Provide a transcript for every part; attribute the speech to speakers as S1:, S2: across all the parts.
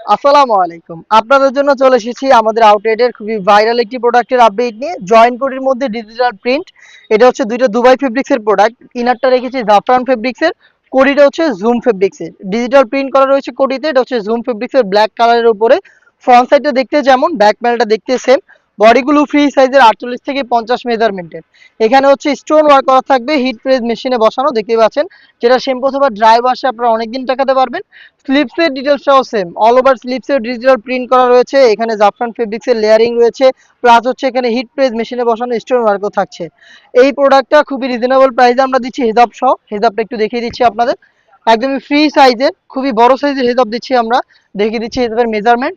S1: আসসালামু আলাইকুম। আপনাদের জন্য চলে এসেছি আমাদের আউটলেটের খুবই ভাইরাল একটি প্রোডাক্টের আপডেট নিয়ে। জয়েন্ট কোটির মধ্যে ডিজিটাল প্রিন্ট এটা হচ্ছে দুইটা দুবাই ফেব্রিক্সের প্রোডাক্ট ইনারটা রেখেছি জাফরান ফেব্রিক্সের কোডিটা হচ্ছে জুম ফেব্রিক্সের ডিজিটাল প্রিন্ট করা রয়েছে কোডিতে এটা হচ্ছে জুম ফেব্রিক্সের ব্ল্যাক কালারের উপরে। ফ্রন্ট সাইডটা দেখতে যেমন ব্যাক প্যানেলটা দেখতে সেম বডিগুলো ফ্রি সাইজের আটচল্লিশ থেকে পঞ্চাশ মেজারমেন্টের এখানে হচ্ছে স্টোন ওয়ার্ক করা থাকবে হিট প্রেস মেশিনে বসানো দেখতে পাচ্ছেন। যেটা শ্যাম্পু অথবা ড্রাই ওয়াশে আপনারা অনেকদিন টাকাতে পারবেন। স্লিপসের ডিটেলসটাও সেম অল ওভার স্লিপসের ডিজিটাল প্রিন্ট করা রয়েছে। এখানে জাফরান ফেব্রিক্সের লেয়ারিং রয়েছে প্লাস হচ্ছে এখানে হিট প্রেস মেশিনে বসানো স্টোন ওয়ার্কও থাকছে। এই প্রোডাক্টটা খুবই রিজনেবল প্রাইসে আমরা দিচ্ছি হেজাব সহ। হেজাবটা একটু দেখিয়ে দিচ্ছি আপনাদের। একদমই ফ্রি সাইজের খুবই বড় সাইজের হেজাব দিচ্ছি আমরা। দেখিয়ে দিচ্ছি হেজাবের মেজারমেন্ট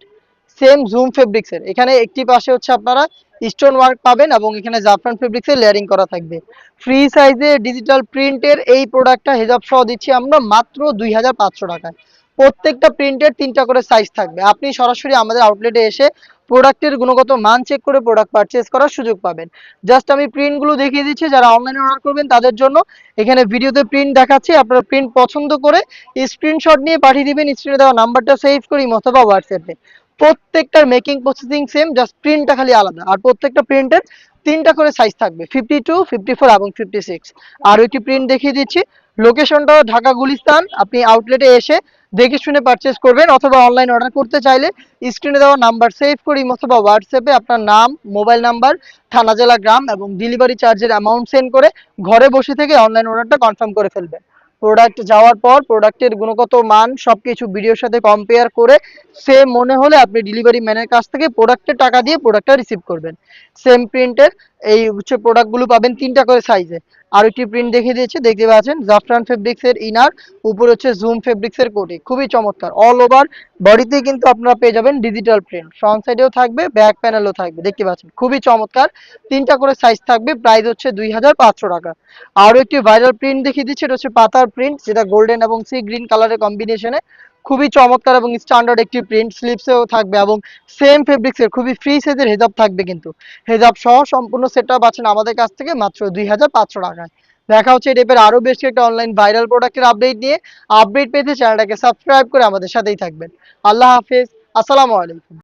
S1: সেম জুম ফেব্রিক্সের। এখানে একটি পাশে হচ্ছে আপনারা স্টোন ওয়ার্ক পাবেন এবং এখানে জাফরান ফেব্রিক্সের লেয়ারিং করা থাকবে। ফ্রি সাইজে ডিজিটাল প্রিন্টের এই প্রোডাক্টটা হেজাব সহ দিচ্ছি আমরা মাত্র দুই হাজার পাঁচশো টাকায়। প্রত্যেকটা প্রিন্টের তিনটা করে সাইজ থাকবে। আপনি সরাসরি আমাদের আউটলেটে এসে প্রোডাক্টের গুণগত মান চেক করে প্রোডাক্ট পারচেস করার সুযোগ পাবেন। জাস্ট আমি প্রিন্টগুলো দেখিয়ে দিচ্ছি, যারা অনলাইনে অর্ডার করবেন তাদের জন্য। এখানে ভিডিওতে প্রিন্ট দেখাচ্ছি, আপনারা প্রিন্ট পছন্দ করে স্ক্রিনশট নিয়ে পাঠিয়ে দিবেন স্ক্রিনে দেওয়া নাম্বারটা সেভ করি অথবা হোয়াটসঅ্যাপে প্রত্যেকটার মেকিং প্রসেসিং সেম জাস্ট প্রিন্টটা খালি আলাদা। আর প্রত্যেকটা প্রিন্টের তিনটা করে সাইজ থাকবে ফিফটি টু ফিফটি ফোর এবং ফিফটি সিক্স আর একটি প্রিন্ট দেখিয়ে দিচ্ছি লোকেশনটাও ঢাকা গুলিস্তান, আপনি আউটলেটে এসে দেখে শুনে পারচেস করবেন অথবা অনলাইন অর্ডার করতে চাইলে স্ক্রিনে দেওয়া নাম্বার সেভ করি অথবা হোয়াটসঅ্যাপে আপনার নাম মোবাইল নাম্বার থানা, জেলা, গ্রাম এবং ডেলিভারি চার্জের অ্যামাউন্ট সেন্ড করে ঘরে বসে থেকে অনলাইন অর্ডারটা কনফার্ম করে ফেলবেন। প্রোডাক্ট যাওয়ার পর প্রোডাক্টের গুণগত মান সবকিছু ভিডিওর সাথে কম্পেয়ার করে সেম মনে হলে আপনি ডেলিভারি ম্যানের কাছ থেকে প্রোডাক্টের টাকা দিয়ে প্রোডাক্টটা রিসিভ করবেন। সেম প্রিন্টের এই হচ্ছে প্রোডাক্টগুলো পাবেন তিনটা করে সাইজে আর একটি প্রিন্ট দেখিয়ে দিয়েছে, দেখতে পাচ্ছেন? জাফরান ফেব্রিক্স এর ইনার উপর হচ্ছে জুম ফেব্রিক্স এর কোটি খুবই চমৎকার। অল ওভার বডিতে কিন্তু আপনারা পেয়ে যাবেন ডিজিটাল প্রিন্ট ফ্রন্ট সাইডেও থাকবে ব্যাক প্যানেলও থাকবে। দেখতে পাচ্ছেন? খুবই চমৎকার। তিনটা করে সাইজ থাকবে প্রাইস হচ্ছে দুই হাজার পাঁচশো টাকা। আরও একটি ভাইরাল প্রিন্ট দেখিয়ে দিচ্ছে, এটা হচ্ছে পাতার প্রিন্ট যেটা গোল্ডেন এবং সি গ্রিন কালারের কম্বিনেশনে খুবই চমৎকার এবং স্ট্যান্ডার্ড একটি প্রিন্ট স্লিপসেও থাকবে এবং সেম ফেব্রিক্সের খুবই ফ্রি সাইজের হেজাব থাকবে কিন্তু। হেজাব সহ সম্পূর্ণ সেটটা পাচ্ছেন আমাদের কাছ থেকে মাত্র দুই হাজার পাঁচশো টাকায়। দেখা হচ্ছে এই টাইপের আরও বেশ একটা অনলাইন ভাইরাল প্রোডাক্টের আপডেট নিয়ে। আপডেট পেতে চ্যানেলটাকে সাবস্ক্রাইব করে আমাদের সাথেই থাকবেন। আল্লাহ হাফেজ। আসসালামু আলাইকুম।